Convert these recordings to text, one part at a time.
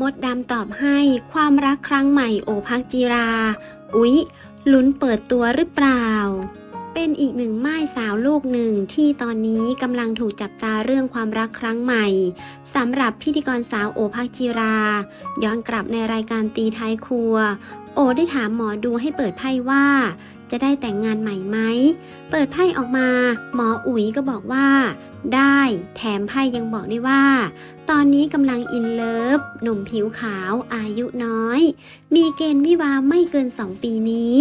มดดำตอบให้ความรักครั้งใหม่โอภักจีรา อุ๊ย ลุ้นเปิดตัวหรือเปล่า เป็นอีกหนึ่งไม้สาวลูกหนึ่งที่ตอนนี้กำลังถูกจับตาเรื่องความรักครั้งใหม่สำหรับพิธีกรสาวโอภักจีรา ย้อนกลับในรายการตีท้ายครัว โอได้ถามหมอดูให้เปิดไพ่ว่า จะได้แต่งงานใหม่ไหม เปิดไพ่ออกมา หมออุ๋ยก็บอกว่า ได้ แถมไพ่ยังบอกได้ว่า ตอนนี้กำลังอินเลิฟ หนุ่มผิวขาวอายุน้อย มีเกณฑ์วิวาไม่เกิน 2 ปีนี้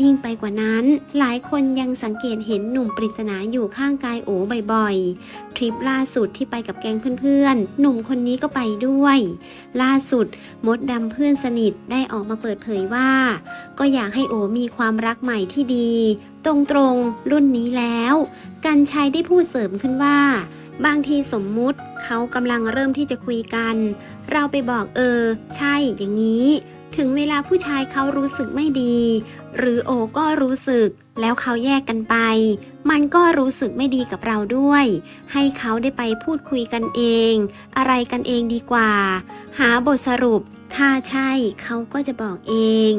ยิ่งไปกว่านั้น หลายคนยังสังเกตเห็นหนุ่มปริศนาอยู่ข้างกายโอบ่อยๆ ทริปล่าสุดที่ไปกับแก๊งเพื่อนๆ หนุ่มคนนี้ก็ไปด้วย ล่าสุดมดดำเพื่อนสนิทได้ออกมาเปิดเผยว่า ก็อยากให้โอมีความรักใหม่ที่ดี ตรงๆ รุ่นนี้แล้ว กันชัยได้พูดเสริมขึ้นว่า บางทีสมมุติเขากำลังเริ่มที่จะคุยกัน เราไปบอกเออ ใช่อย่างนี้ ถึงเวลาผู้ชายเขารู้สึกไม่ดี หรือโอก็รู้สึก แล้วเขาแยกกันไป มันก็รู้สึกไม่ดีกับเราด้วย ให้เขาได้ไปพูดคุยกันเอง อะไรกันเองดีกว่า หาบทสรุป ถ้าใช่เขาก็จะบอกเอง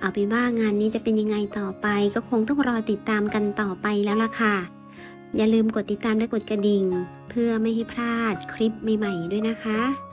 เอาเป็นว่างานนี้จะเป็นยังไงต่อไป ก็คงต้องรอติดตามกันต่อไปแล้วล่ะค่ะ อย่าลืมกดติดตามและกดกระดิ่ง เพื่อไม่ให้พลาดคลิปใหม่ ๆ ด้วยนะคะ